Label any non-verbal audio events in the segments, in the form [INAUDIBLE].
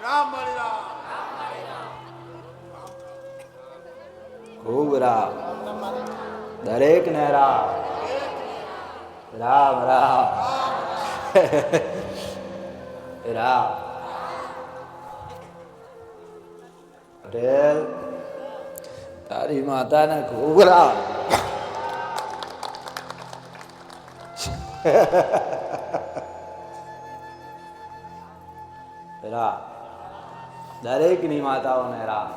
રામ હરિ રામ ખૂબ રામ દરેક ને રામ રામ રામ રામ અરે તારી માતાને ખૂબ રામ રામ દરેકની માતાઓને રામ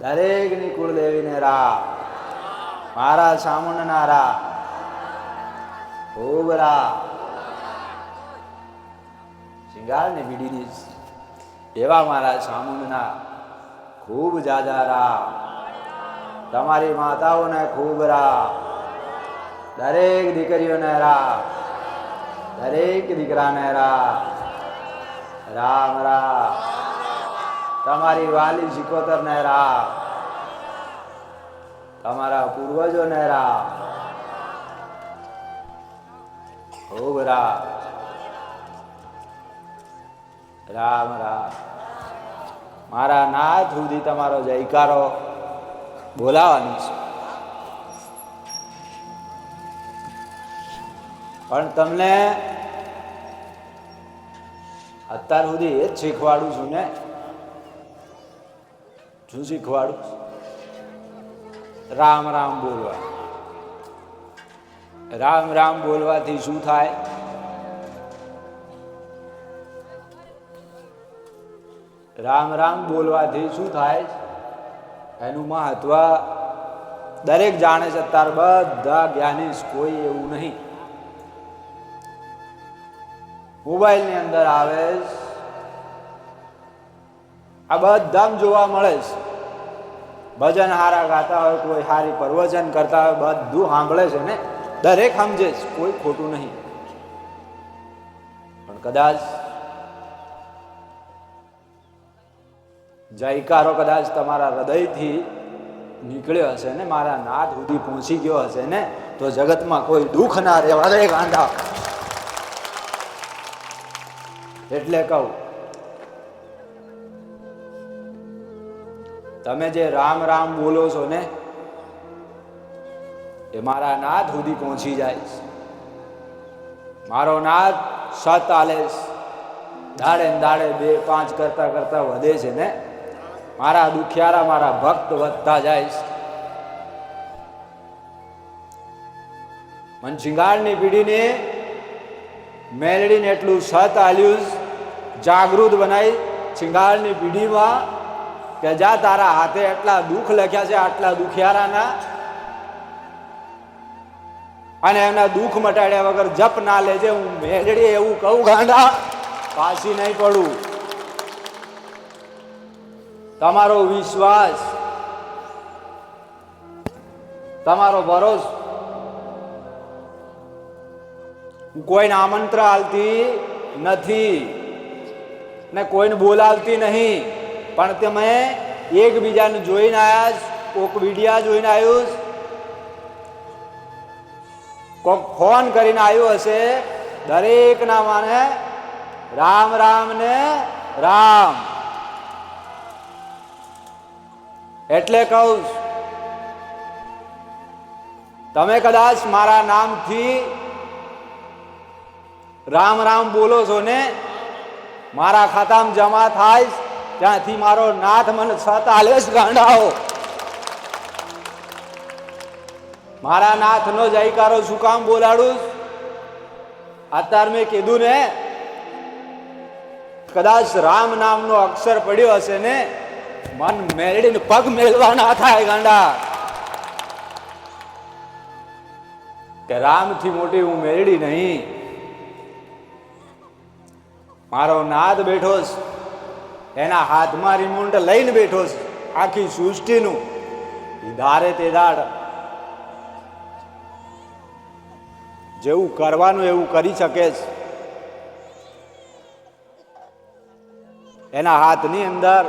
દરેકની કુળદેવીને રામ મારા સામુનના રામ ખૂબ રામ શિંગારની બીડીની એવા મારા સામુનના ખૂબ જાજા રામ તમારી માતાઓને ખૂબ રામ દરેક દીકરીઓને રામ દરેક દીકરાને રામ રામ રામ તમારી વાલી શિકોતરને રામ. તમારા પૂર્વજોને રામ. ખૂબ રામ. રામ રામ. મારા નાથ સુધી તમારો જયકારો બોલાવાની છે. પણ તમને અત્યાર સુધી એ જ શીખવાડું છું ને. શું શીખવાડું રામ રામ બોલવા. રામ રામ બોલવાથી શું થાય? રામ રામ બોલવાથી શું થાય? એનું મહત્વ દરેક જાણે છે અત્યારે બધા જ્ઞાની કોઈ એવું નહીં. મોબાઈલની અંદર આવે. આ બધામ જોવા મળે છે. ભજન હારા ગાતા હોય, કોઈ હારી પ્રવચન કરતા હોય, બધું સાંભળે છે ને? દરેક સમજે છે, કોઈ ખોટું નહીં. પણ કદાચ જયકારો કદાચ તમારા હૃદયથી નીકળ્યો હશે ને, મારા નાદ સુધી પહોંચી ગયો હશે ને, તો જગતમાં કોઈ દુઃખ ના રહેવા દે ગાંધા. એટલે કહું તમે જે રામ રામ બોલો છો ને, એ મારા નાદ સુધી પહોંચી જાય મારો નાદ સત આલે છે. દાડે દાડે બે પાંચ કરતા કરતા વધે છે ને, મારા દુખિયારા મારા ભક્ત વધતા જાય મનસિંગાળની પીઢીને મેલડીને એટલું સત આલ્યું જાગૃત બનાવી સિંગાળની પીઢીમાં કે જા તારા હાથે એટલા દુઃખ લખ્યા છે, આટલા દુખિયારાના. અને એમના દુઃખ મટાડ્યા વગર જપ ના લેજે, હું મેલડી એવું કહું ગાંડા, પાછી નહીં પડું. તમારો વિશ્વાસ, તમારો ભરોસ. હું કોઈને આમંત્ર આલતી નથી ને કોઈને બોલાવતી નહીં. પણ તમે એકબીજાને જોઈને આવ્યા કોક વિડિયા જોઈને આવ્યું કોક ફોન કરીને આવ્યું હશે, દરેકના માને રામ રામ ને રામ. એટલે કહું તમે કદાચ મારા નામથી રામ રામ બોલો છો ને, મારા ખાતામાં જમા થાય ત્યાંથી મારો નાથ મને સત ગાંડાઓ. મારા નાથનો જયકારો શું કામ બોલાડું? અત્યાર મેં કીધું ને, કદાચ રામ નામનો અક્ષર પડ્યો હશે ને, મન મેળડીને પગ મેળવા ના થાય ગાંડા. કે રામથી મોટી હું મેળડી નહીં. મારો નાદ બેઠો છે. એના હાથમાં રિમોટ લઈને બેઠો છે. આખી સૃષ્ટિનું. ધારે તે દાડ જેવું કરવાનું એવું કરી શકે છે. એના હાથની અંદર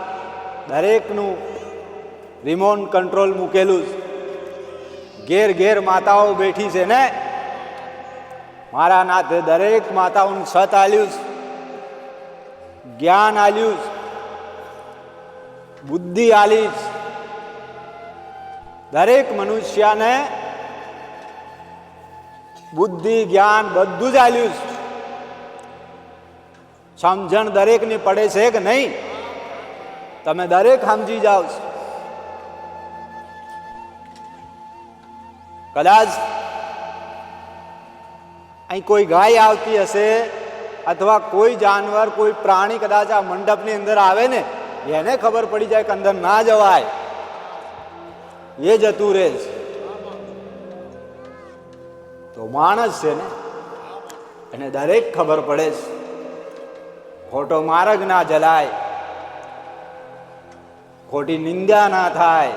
દરેકનું રિમોટ કંટ્રોલ મૂકેલું છે. ઘેર ઘેર માતાઓ બેઠી છે ને? મારા નાથે દરેક માતાઓનું સત આલ્યું છે. જ્ઞાન આલ્યું છે, બુદ્ધિ આલી દરેક મનુષ્યને બુદ્ધિ, જ્ઞાન બધું જ આલ્યું છે. સમજણ દરેકની પડે છે કે નહીં? તમે દરેક સમજી જાઓ છો. કદાચ અહીં કોઈ ગાય આવતી હશે અથવા કોઈ જાનવર, કોઈ પ્રાણી કદાચ આ મંડપની અંદર આવે ને એને ખબર પડી જાય કે અંદર ના જવાય. એ જતું રહે છે. તો માણસ છે ને, એને દરેક ખબર પડે છે. ખોટો માર્ગ ના જલાય. ખોટી નિંદા ના થાય.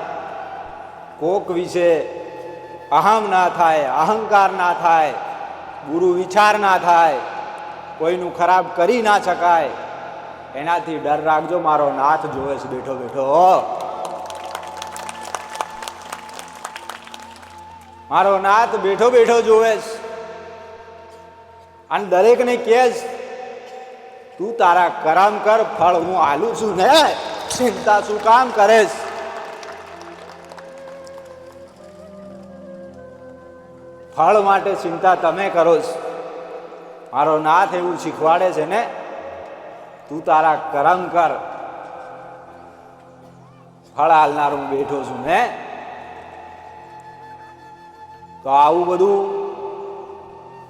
કોક વિશે અહમ ના થાય, અહંકાર ના થાય, ગુરુ વિચાર ના થાય. કોઈનું ખરાબ કરી ના શકાય. એનાથી ડર રાખજો, મારો નાથ જોવે છે. બેઠો બેઠો મારો નાથ બેઠો બેઠો જોવે છે. અને દરેકને કહે તું તારા કરમ કર, ફળ હું આલું છું ને. ચિંતા શું કામ કરેશ ફળ માટે ચિંતા તમે કરો છો. મારો નાથ એવું શીખવાડે છે ને તું તારા કરમ કર. ફળ હાલનાર હું બેઠો છું ને તો આવું બધું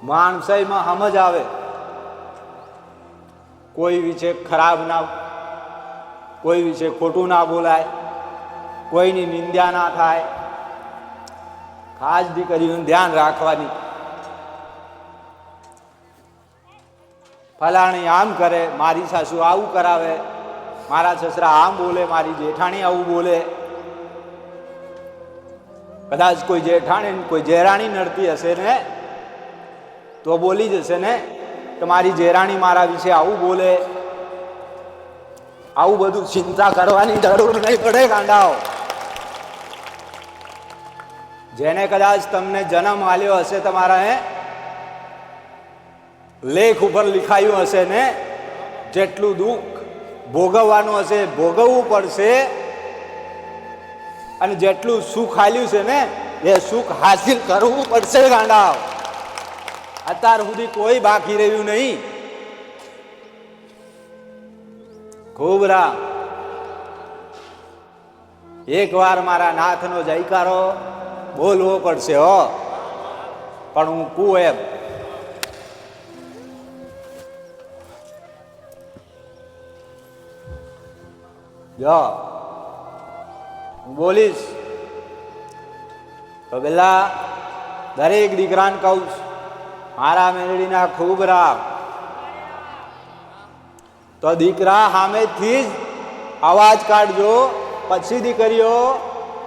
માણસાઈમાં સમજ આવે. કોઈ વિશે ખરાબ ના કોઈ વિશે ખોટું ના બોલાય, કોઈની નિંદ્યા ના થાય. ખાસ દીકરીનું ધ્યાન રાખવાની. ફલાણી આમ કરે, મારી સાસુ આવું કરાવે, મારા સસરા આમ બોલે, મારી જેઠાણી આવું બોલે. કદાચ કોઈ જેઠાણી કોઈ જેરાણી નડતી હશે ને, તો બોલી જશે ને કે મારી જેરાણી મારા વિશે આવું બોલે. આવું બધું ચિંતા કરવાની જરૂર નહીં પડે કાંડાઓ જેને કદાચ તમને જન્મ આલ્યો હશે તમારા, હે? લેખ ઉપર લિખાયું હશે ને, જેટલું દુઃખ ભોગવવાનું હશે, ભોગવવું પડશે. અને જેટલું સુખ હાલ્યું છે ને, એ સુખ હાસિલ કરવું પડશે ગાંડા અત્યાર સુધી કોઈ બાકી રહ્યું નહીં. ખૂબ રામ. એક વાર મારા નાથનો જયકારો બોલવો પડશે હો. પણ હું કુ એમ. જો. હું બોલીશ. તો પેલા દરેક દીકરાને કહું છું, મારા મેળડીના ખૂબ રામ તો દીકરા સામેથી જ અવાજ કાઢજો, પછી દીકરીઓ,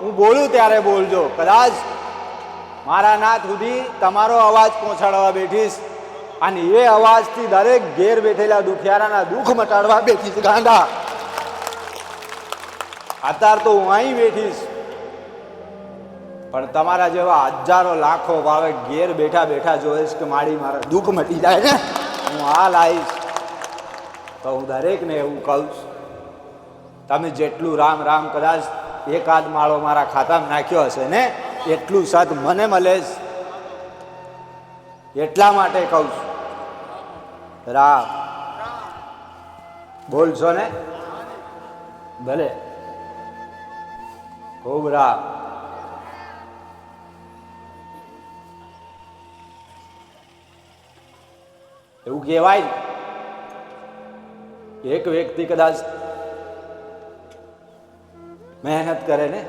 હું બોલું ત્યારે બોલજો. કદાચ મારા નાથ સુધી તમારો અવાજ પહોંચાડવા બેઠીશ અને એ અવાજથી દરેક ઘેર બેઠેલા દુખિયારાના દુઃખ મટાડવા બેઠીશ ગાંડા. અત્યારે તો હું અહીં બેઠીશ. પણ તમારા જેવા હજારો લાખો ભાવે ઘેર બેઠા બેઠા જોઈશ કે મારી મારા દુઃખ મટી જાય ને, હું હાલ આવીશ તો હું દરેકને એવું કહું છું, તમે જેટલું રામ રામ કદાચ એકાદ માળો મારા ખાતામાં નાખ્યો હશે ને, એટલું સદ મને મળે એટલા માટે કહું છું. રામ. બોલશો ને? ભલે. ખૂબ એવું કહેવાય એક વ્યક્તિ કદાચ મહેનત કરે ને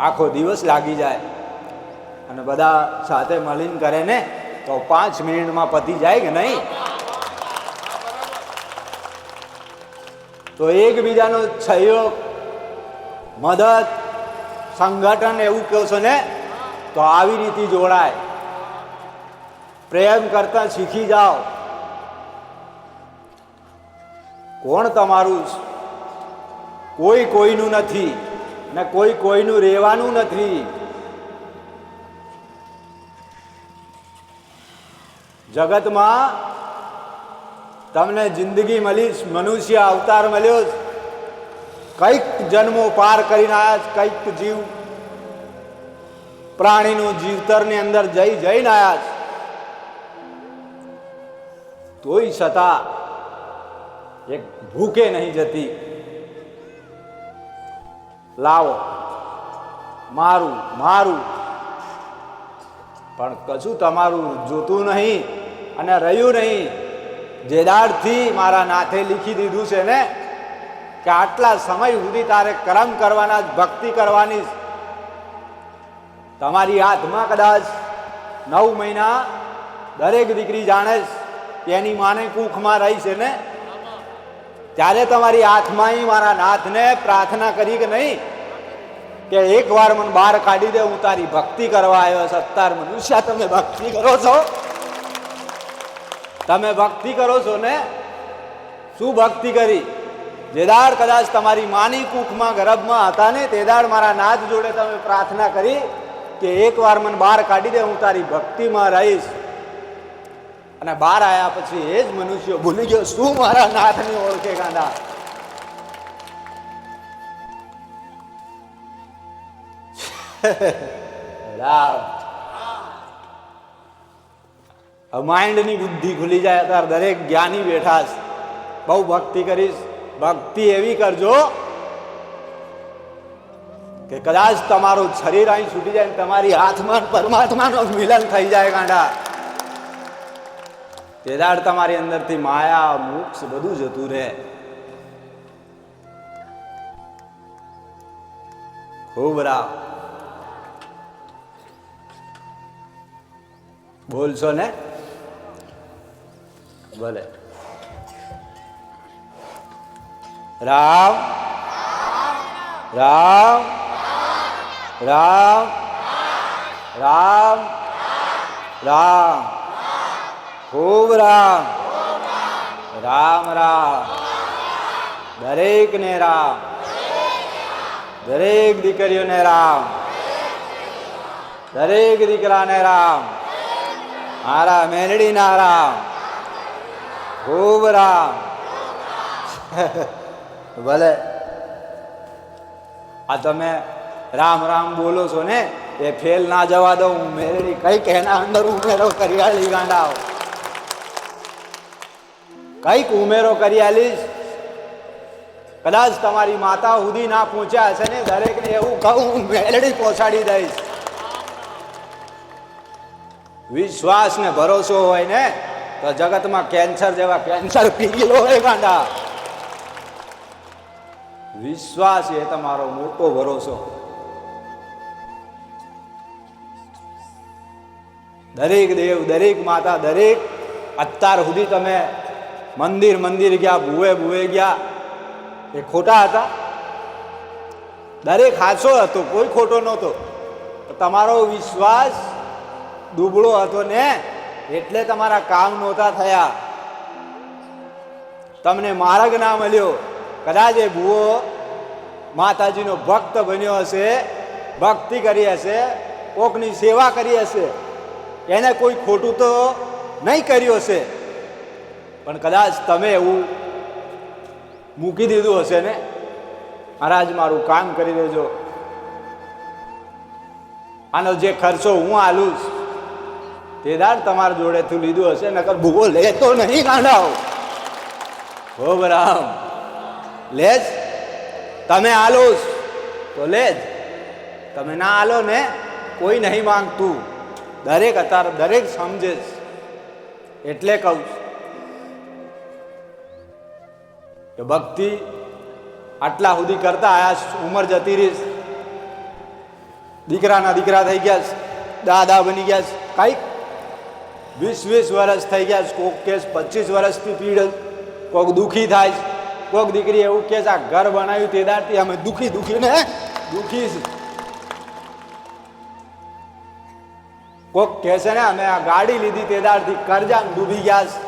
આખો દિવસ લાગી જાય. અને બધા સાથે મળીને કરે, ને? તો પાંચ મિનિટમાં પતી જાય કે નહીં? તો એકબીજાનો સહયોગ, મદદ સંગઠન એવું કહો છો ને, તો આવી રીતે જોડાય. પ્રેમ કરતા શીખી જાઓ. કોણ તમારું? કોઈ કોઈનું નથી ને કોઈ કોઈનું રહેવાનું નથી. જગતમાં તમને જિંદગી મળી મનુષ્ય અવતાર મળ્યો. કંઈક જન્મો પાર કરીને આવ્યા છે, કંઈક જીવ. પ્રાણીનું જીવતરની અંદર જઈ જઈને આવ્યા છે. તોય છતાં એક ભૂખે નહીં જતી. લાવો મારું મારું. પણ કશું તમારું જોતું નહીં અને રહ્યું નહીં. જેદારથી મારા નાથે લીખી દીધું છે ને કે આટલા સમય સુધી તારે કર્મ કરવાના જ, ભક્તિ કરવાની. તમારી હાથમાં કદાચ નવ મહિના દરેક દીકરી જાણે એની માને કુખમાં રહી છે ને? ત્યારે તમારી હાથમાં મારા નાથને પ્રાર્થના કરી કે નહીં? કે એક વાર મને બહાર કાઢી દે હું તારી ભક્તિ કરવા આવ્યો છે. અત્યાર મનુષ્ય તમે ભક્તિ કરો છો? તમે ભક્તિ કરો છો ને? શું ભક્તિ કરી? જે કદાચ તમારી માની કુખમાં ગર્ભમાં હતા ને, તે દાડ મારા નાથ જોડે તમે પ્રાર્થના કરી કે એકવાર મને બહાર કાઢી દે, હું તારી ભક્તિમાં રહીશ. અને બહાર આવ્યા પછી એ જ મનુષ્ય ભૂલી ગયો, શું મારા નાથની ઓળખે રામ. માઇન્ડની બુદ્ધિ ખુલી જાય ત્યારે દરેક જ્ઞાની બેઠા છે. બહુ ભક્તિ કરીશ. ભક્તિ એવી કરજો કે કદાચ તમારું શરીર અહીં છૂટી જાય તમારી હાથમાં પરમાત્માનો મિલન થઈ જાય ગાંડા. તેદાડ તમારી અંદરથી માયા, મોક્ષ બધું જતું રહે. ખૂબ રામ. બોલશો ને? ભલે. રામ રામ રામ રામ રામ, ખૂબ રામ રામ રામ દરેક ને રામ, દરેક દીકરીઓને રામ, દરેક દીકરાને રામ, મારા મેલડીના રામ, ખૂબ રામ. [LAUGHS] ભલે. આ તમે રામ રામ બોલો છો ને, એ ફેલ ના જવા દો હું મેળવી કંઈક એના અંદર ઉમેરો કરી આલી ગાંડાઓ. કંઈક ઉમેરો કરી આલીશ કદાચ તમારી માતા સુધી ના પહોંચ્યા હશે ને, દરેકને એવું કહું, હું મેલડી પહોંચાડી દઈશ. વિશ્વાસ ને ભરોસો હોય ને, તો જગતમાં કેન્સર જેવા કેન્સર પીગેલો હોય ગાંડા. વિશ્વાસ એ તમારો મોટો ભરોસો. દરેક દેવ, દરેક માતા, દરેક અત્યાર સુધી તમે મંદિર મંદિર ગયા, ભૂવે ભૂવે ગયા. એ ખોટા હતા. દરેક હાચો હતો, કોઈ ખોટો નહોતો. તમારો વિશ્વાસ દુબળો હતો ને, એટલે તમારા કામ નહોતા થયા. તમને માર્ગ ના મળ્યો. કદાચ એ ભૂવો માતાજીનો ભક્ત બન્યો હશે, ભક્તિ કરી હશે, કોકની સેવા કરી હશે, એને કોઈ ખોટું તો નહીં કર્યું હશે. પણ કદાચ તમે એવું મૂકી દીધું હશે ને, મહારાજ મારું કામ કરી દેજો. આનો જે ખર્ચો હું આલું છું, તે દાડ તમારા જોડેથી લીધું હશે, નકર ભૂગો લેતો નહીં કાંડાઓ હો બરામ લે જ તમે આલો તો લે જ તમે ના આલો ને કોઈ નહીં માંગતું. દરેક અત્યારે દરેક સમજે એટલે કહું કે ભક્તિ આટલા સુધી કરતા આયા ઉંમર જતી રહીશ દીકરાના દીકરા થઈ ગયા છે, દાદા બની ગયા છે, કાંઈક વીસ વીસ વર્ષ થઈ ગયા છે, કોક કેસ પચીસ વર્ષથી પીડ, કોક દુઃખી થાય છે. કોક દીકરી એવું કે છે, આ ઘર બનાવ્યું તે દાડથી અમે દુખી દુખી ને દુખી છે કોક કહે છે ને, અમે આ ગાડી લીધી તે દાડથી કરજા ડૂબી ગયા છે.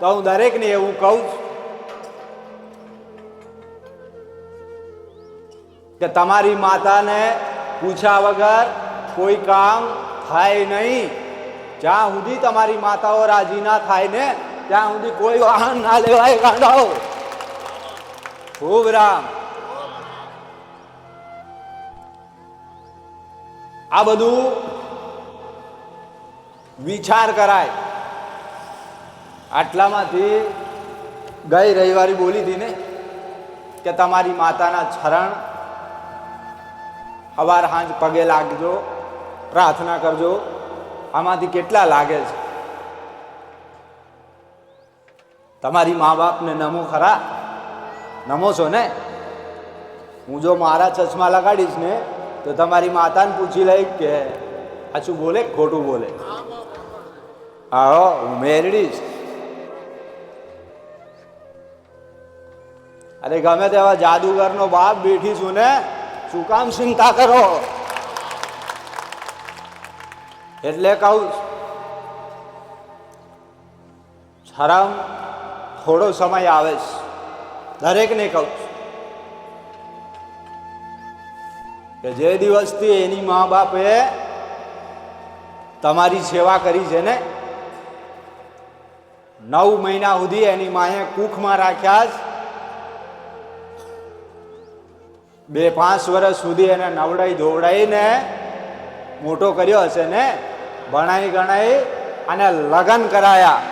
તો હું દરેકને એવું કહું કે તમારી માતાને પૂછ્યા વગર કોઈ કામ થાય નહીં. જ્યાં સુધી તમારી માતાઓ રાજી ના થાય ને, ત્યાં સુધી કોઈ વાહન ના લેવાય ગાંડાઓ. ખૂબ રામ. આ બધું વિચાર કરાય. આટલામાંથી ગઈ રવિવારે બોલી હતી ને, કે તમારી માતાના ચરણ હવાર હાંજ પગે લાગજો, પ્રાર્થના કરજો, આમાંથી કેટલા લાગે છે? તમારી મા બાપને નમો ખરા. નમો છો ને? હું જો મારા ચશ્મા લગાડીશ ને, તો તમારી માતાને પૂછી લઈ કે સાચું બોલે? ખોટું બોલે. આવો હું મેરડીશ. અરે, ગમે તેવા જાદુગરનો બાપ બેઠી છું ને, શું કામ ચિંતા કરો? એટલે કહું શરમ થોડો સમય આવે છે. દરેકને કહું કે જે દિવસથી એની મા બાપે તમારી સેવા કરી છે ને, નવ મહિના સુધી એની માએ કુખમાં રાખ્યા છે બે પાંચ વર્ષ સુધી એને નવડાઈ ધોવડાઈને મોટો કર્યો હશે ને, ભણાઈ ગણાઈ અને લગ્ન કરાયા.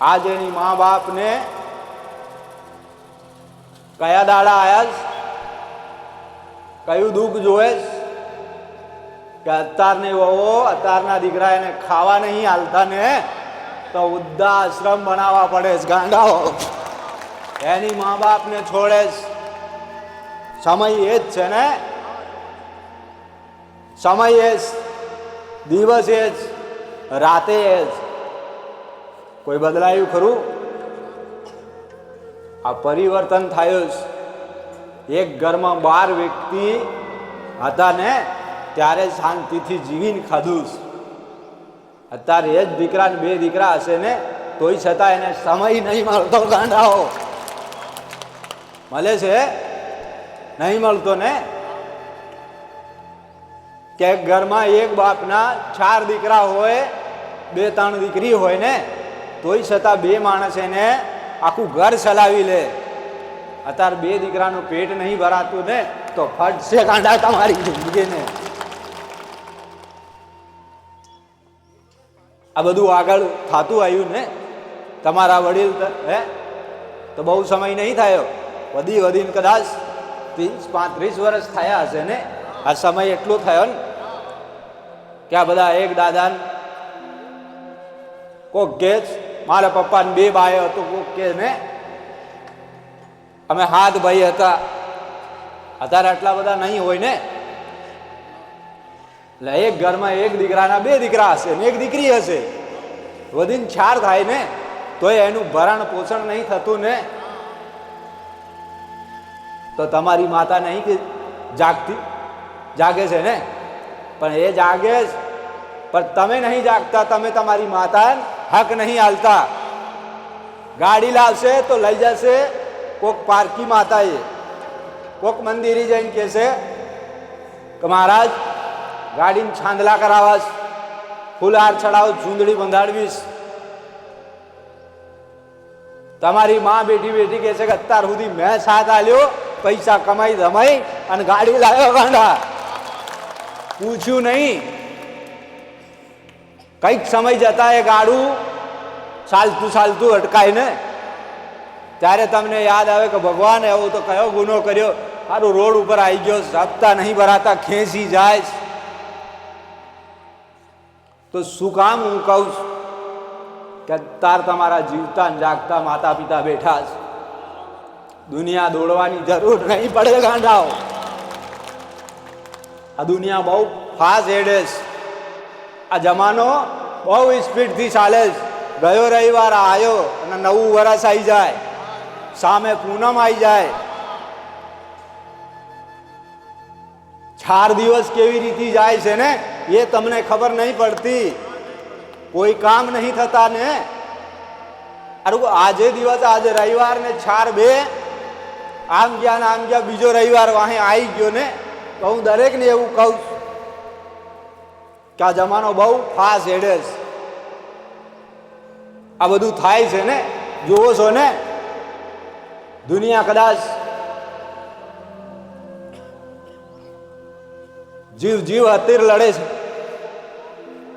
આજ એની મા બાપને કયા દાડા આયા કયું દુઃખ જોવે છે? કે અત્યારની વહુ અત્યારના દીકરા એને ખાવા નહીં હાલતા ને તો વૃદ્ધાશ્રમ બનાવવા પડે છે ગાંડાઓ. એની મા બાપને છોડે છે સમય એ જ છે ને? સમય એ જ. દિવસ એ જ. રાતે એ જ. કોઈ બદલાયું ખરું? આ પરિવર્તન થયું એક ઘરમાં બાર વ્યક્તિ હતા ને, ત્યારે શાંતિથી જીવીને ખાધું અત્યારે એ જ દીકરા બે દીકરા હશે ને, તોય છતાં એને સમય નહીં મળતો ગાંડાઓ. મળે છે, નહીં મળતો ને. કે ઘરમાં એક બાપના ચાર દીકરા હોય, બે ત્રણ દીકરી હોય ને, તોય છતાં બે માણસ એને આખું ઘર ચલાવી લે. અત્યારે બે દીકરાનું પેટ નહીં ભરાતું ને તો ફટશે કાંડા તમારી જિંદગીને. આ બધું આગળ થતું આવ્યું ને તમારા વડીલ હે? તો બહુ સમય નહીં થયો. વધી વધીને કદાચ ત્રીસ પાંત્રીસ વર્ષ થયા હશે ને આ સમય એટલો થયો ને કે આ બધા એક દાદા કોક છે, મારા પપ્પાને બે ભાઈ હતું, કોક કે ને, અમે હાથ ભાઈ હતા. અત્યારે આટલા બધા નહીં હોય ને? એટલે એક ઘરમાં એક દીકરાના બે દીકરા હશે ને એક દીકરી હશે. વધીને ચાર થાય ને, તોય એનું ભરણ પોષણ નહીં થતું ને. તો તમારી માતા નહીં કે જાગતી, જાગે છે ને? પણ એ જાગે પણ તમે નહીં જાગતા, તમે તમારી માતા હક નહીં હાલતા. ગાડી લાવશે તો લઈ જશે. કોક માતા એ કોક મંદિરે જઈને કહેશે, કે મહારાજ ગાડીને છાંદલા કરાવાશ ફૂલહાર ચડાવ ચૂંદડી બંધાડવીશ. તમારી માં બેઠી બેઠી કહે છે કે અત્યાર સુધી મેં સાથ આલ્યો પૈસા કમાઈ ધમાઈ અને ગાડી લાવ્યો ગાંડા પૂછ્યું નહીં. કંઈક સમય જતા એ ગાડું ચાલતું ચાલતું અટકાય ને. ત્યારે તમને યાદ આવે કે ભગવાન એવો તો કયો ગુનો કર્યો? સારું રોડ ઉપર આવી ગયો હપ્તા નહીં ભરાતા, ખેંચી જાય તો શું કામ હું કહું છું? કે તાર તમારા જીવતા જાગતા માતા પિતા બેઠા છે. દુનિયા દોડવાની જરૂર નહીં પડે ગાંડાઓ. આ દુનિયા બહુ ફાસ્ટ એડે છે. આ જમાનો બહુ સ્પીડથી ચાલે છે. ગયો રવિવાર આવ્યો અને નવું વરસ આવી જાય. સામે પૂનમ આવી જાય. ચાર દિવસ કેવી રીતે જાય છે ને, એ તમને ખબર નહીં પડતી. કોઈ કામ નહીં થતા ને. અરે આજે દિવસ, આજે રવિવાર ને ચાર બે. આમ ગયા ને આમ ગયા, બીજો રવિવાર વાહે આવી ગયો ને. તો હું દરેકને એવું કહું છું. કે આ જમાનો બહુ ફાસ્ટ હેડે આ બધું થાય છે ને? જુઓ છો ને? દુનિયા કદાચ જીવ જીવ હતીર લડે છે.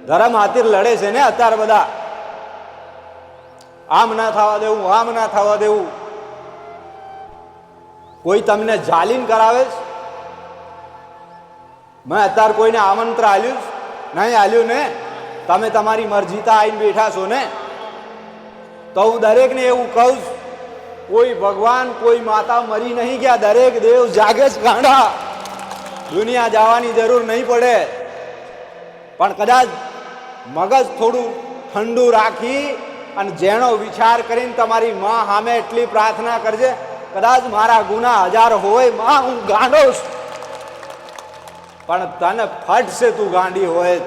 ધર્મ હાતીર લડે છે ને અત્યારે બધા? આમ ના થવા દેવું, આમ ના થવા દેવું. કોઈ તમને જાલીમ કરાવે છે? મેં અત્યારે કોઈને આમંત્ર આલ્યું? નહીં હાલ્યું ને? તમે તમારી મરજીતા આવીને બેઠા છો ને? તો હું દરેકને એવું કહું કોઈ ભગવાન, કોઈ માતા મરી નહીં ગયા, દરેક દેવ જાગે જ ગાંડા. દુનિયા જવાની જરૂર નહીં પડે. પણ કદાચ મગજ થોડું ઠંડુ રાખી અને જેનો વિચાર કરીને તમારી માં સામે એટલી પ્રાર્થના કરજે, કદાચ મારા ગુના હજાર હોય, માં હું ગાંડો છું. પણ તને ફટશે તું ગાંડી હોય.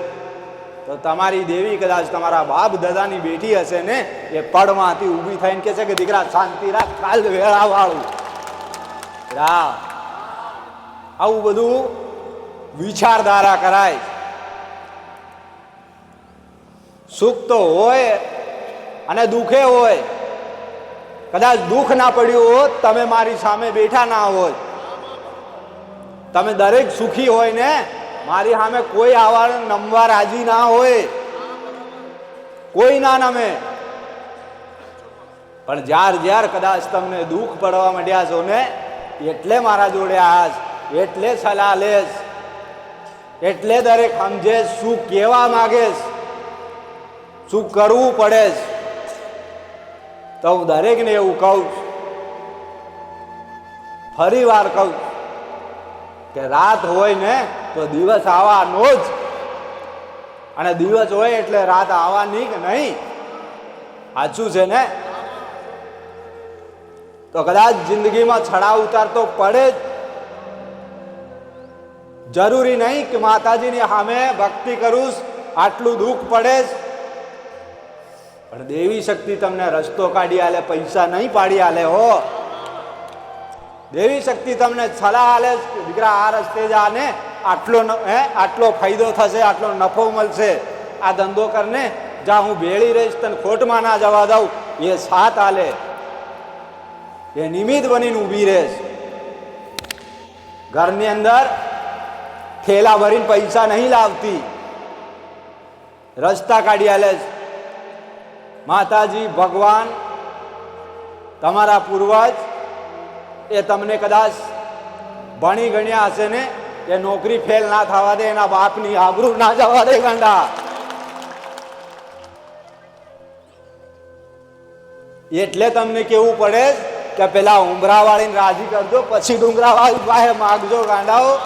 તો તમારી દેવી કદાચ તમારા બાપ દાદાની બેટી હશે ને, એ પડમાંથી ઊભી થઈને કે છે કે દીકરા, શાંતિ રાખ, કાલ વેળા વાળું રા આવું બધું વિચારધારા કરાય. સુખ તો હોય અને દુખે હોય. કદાચ દુઃખ ના પડ્યું હોત, તમે મારી સામે બેઠા ના હોત. તમે દરેક સુખી હોય ને, મારી સામે કોઈ આવા નમવા રાજી ના હોય. કોઈ ના નમે. પણ જ્યાર જ્યાર કદાચ તમને દુઃખ પડવા માંડ્યા છો ને, એટલે મારા જોડે આસ એટલે સલાહ લેશ એટલે દરેક સમજે શું કહેવા માગેશ શું કરવું પડે તો હું દરેકને એવું કહું. ફરી વાર કહું. કે રાત હોય ને તો દિવસ આવવાનો જ. અને દિવસ હોય એટલે રાત આવવાની કે નહીં? સાચું છે ને? તો કદાચ જિંદગીમાં છડા ઉતાર તો પડે જ. જરૂરી નહીં કે માતાજીની સામે ભક્તિ કરું આટલું દુઃખ પડે જ. પણ દેવી શક્તિ તમને રસ્તો કાઢી આલે, પૈસા નહીં પાડી આલે હો. દેવી શક્તિ તમને સલાહ હાલે દીકરા, આ રસ્તે જા ને આટલો હે, આટલો ફાયદો થશે, આટલો નફો મળશે. આ ધંધો કરને જા હું ભેળી રહીશ, તને ખોટમાં ના જવા દઉં, એ સાથ આલે. એ નિમિત્ત બનીને ઊભી રહેશ. ઘરની અંદર થેલા ભરીને પૈસા નહીં લાવતી. રસ્તા કાઢી આલે. માતાજી, ભગવાન, તમારા પૂર્વજ એ તમને કદાચ ભણી ગણ્યા હશે ને, એ નોકરી ફેલ ના થવા દે, એના બાપની આબરૂ ના જવા દે, ગાંડા. એટલે તમને કેવું પડે કે પેલા ઉમરા વાળીને રાજી કરજો, પછી ડુંગરા વાળી પાસે માગજો, ગાંડાઓ.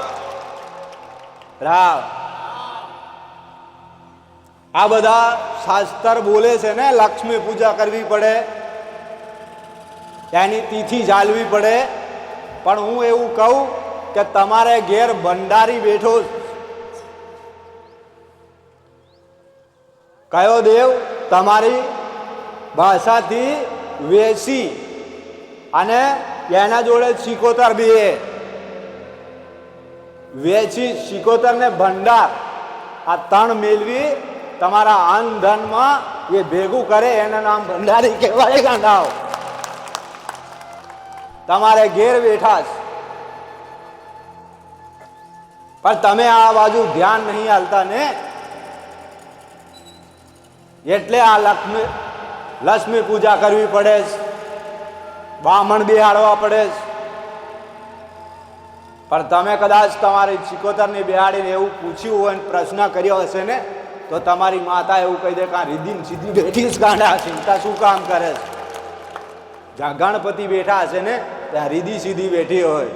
રાવ. આ બધા શાસ્ત્ર બોલે છે ને, લક્ષ્મી પૂજા કરવી પડે. એની તિથિ જાળવી પડે. પણ હું એવું કહું કે તમારે ઘેર ભંડારી બેઠો કયો દેવ? તમારી ભાષાથી વેસી અને એના જોડે સિકોતર બી વેચી સિકોતર ને ભંડાર. આ ત્રણ મેળવી તમારા અન્ન ધનમાં એ ભેગું કરે. એના નામ ભંડારી કહેવાય ગાંડાઓ. તમારે ઘેર બેઠા છે પણ તમે આ બાજુ ધ્યાન નહીં હાલતા ને? એટલે આ લક્ષ્મી લક્ષ્મી પૂજા કરવી પડે છે બામણ બેહાડવા પડે છે પણ તમે કદાચ તમારી ચિકોતરની બિહાડીને એવું પૂછ્યું હોય પ્રશ્ન કર્યો હશે ને, તો તમારી માતા એવું કહી દે કે આ રીધિન સીધી બેઠી જ કાંડા ચિંતા શું કામ કરે છે? જ્યાં ગણપતિ બેઠા હશે ને ત્યાં રીધી સીધી બેઠી હોય.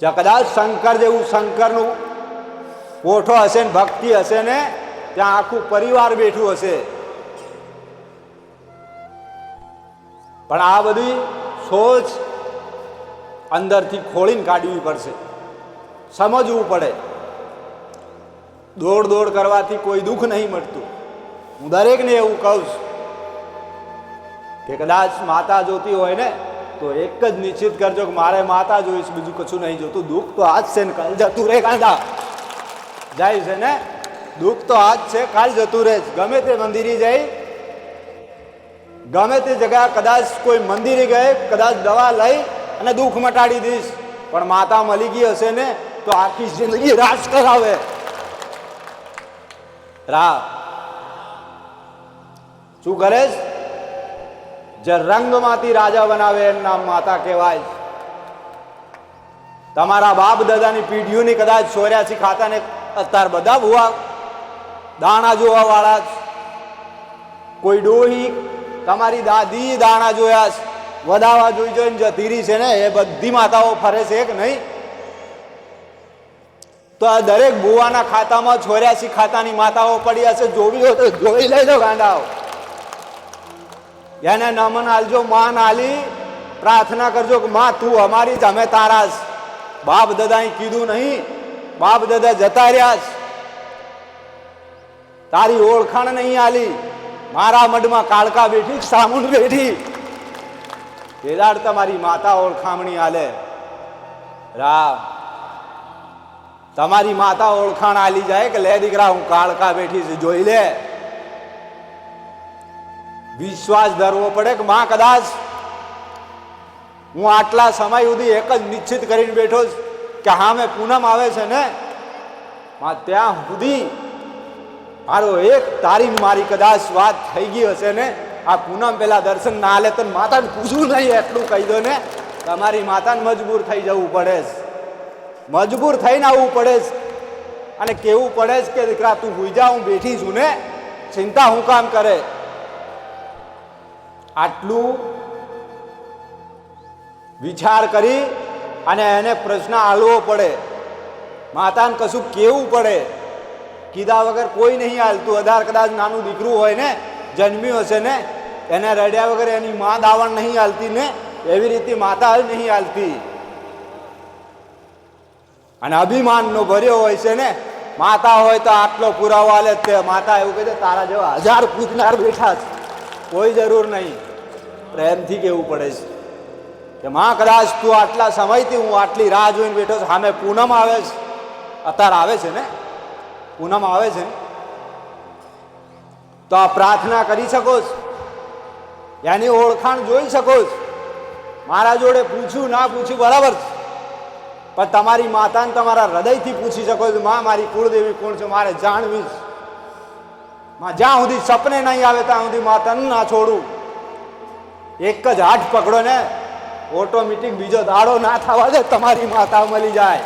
જ્યાં કદાચ શંકર જેવું શંકરનું કોઠો હશે ને ભક્તિ હશે ને, ત્યાં આખું પરિવાર બેઠું હશે. પણ આ બધી સોચ અંદરથી ખોળીને કાઢવી પડશે. સમજવું પડે. દોડ દોડ કરવાથી કોઈ દુઃખ નહીં મળતું. હું દરેકને એવું કહું છું. કે કદાચ માતા જોતી હોય ને, તો એક જ નિશ્ચિત કરજો કે મારે માતા જોઈશ બીજું કશું નહીં જોતું. દુઃખ તો આજ છે ને, કાલ જતું રહે કાંદા જાય છે ને? દુઃખ તો આજ છે, કાલ જતું રહે ગમે તે મંદિરે જઈ, ગમે તે જગ્યા કદાચ કોઈ મંદિરે ગઈ, કદાચ દવા લઈ અને દુઃખ મટાડી દઈશ. પણ માતા મળી ગઈ હશે ને, તો આખી જિંદગી રાજ કરાવે. રા શું કરે છે? જે રંગમાંથી રાજા બનાવે એનું નામ માતા કહેવાય. તમારા બાપ દાદાની પેઢીઓની કદાચ સોર્યાસી ખાતા ને અત્યારે બધા ભુવા દાણા જોવા વાળા. કોઈ ડોહી તમારી દાદી દાણા જોયા છે વધાવા જોઈ જોઈને જતી રહી છે ને, એ બધી માતાઓ ફરે છે કે નહીં? તો આ દરેક ભુવાના ખાતામાં છોર્યાસી ખાતાની માતાઓ પડી હશે. જોવી હોય તો જોઈ લેજો ગાંડાઓ. એને નમન આલજો માન આલી પ્રાર્થના કરજો કે માં તું અમારી જ અમે તારા જ બાપ દાદાએ કીધું નહીં બાપ દાદા જતા રહ્યા છે તારી ઓળખાણ નહીં આલી મારા મઢમાં કાળકા બેઠી સામુંડ બેઠી કેદાર તમારી માતા ઓળખામણી આલે રામ તમારી માતા ઓળખાણ આલી જાય કે લે દીકરા હું કાળકા બેઠી છે જોઈ લે વિશ્વાસ ધરવો પડે કે માં કદાચ હું આટલા સમય સુધી એક જ નિશ્ચિત કરીને બેઠો છું કે હા, મેં પૂનમ આવે છે ને? માં ત્યાં સુધી મારો એક તારીખ મારી કદાચ વાત થઈ ગઈ હશે ને? આ પૂનમ પેલા દર્શન ના લે તો માતાને પૂછવું નહીં, એટલું કહી દો ને. તમારી માતાને મજબૂર થઈ જવું પડે છે. મજબૂર થઈને આવવું પડે છે. અને કેવું પડે છે કે દીકરા, તું હુઈ જા, હું બેઠી છું ને. ચિંતા હું કામ કરે? આટલું વિચાર કરી અને એને પ્રશ્ન આલવો પડે. માતાને કશું કેવું પડે. કીધા વગર કોઈ નહીં હાલતું. અધાર કદાચ નાનું દીકરું હોય ને, જન્મ્યું હશે ને, એને રડ્યા વગર એની મા દાવણ નહીં હાલતી ને, એવી રીતે માતા જ નહીં હાલતી. અને અભિમાનનો ભર્યો હોય છે ને, માતા હોય તો આટલો પુરાવો હાલે તે. માતા એવું કહે છે, તારા જેવા હજાર પૂછનાર બેઠા છે. કોઈ જરૂર નહીં. પ્રેમથી કહેવું પડે છે કે માં, કદાચ તું આટલા સમયથી હું આટલી રાહ જોઈને બેઠો છું. સામે પૂનમ આવે છે. અત્યારે આવે છે ને? પૂનમ આવે છે તો આ પ્રાર્થના કરી શકો છો? એની ઓળખાણ જોઈ શકો છો? મારા જોડે પૂછ્યું, ના પૂછ્યું, બરાબર છે. પણ તમારી માતાને તમારા હૃદયથી પૂછી શકો છો માં, મારી કુળદેવી કોણ છે? મારે જાણવી છે. માં જ્યાં સુધી સપને નહીં આવે ત્યાં સુધી માતાને ના છોડું. એક જ હાથ પકડો ને ઓટોમેટિક બીજો દાડો ના થવા દે, તમારી માતા મળી જાય.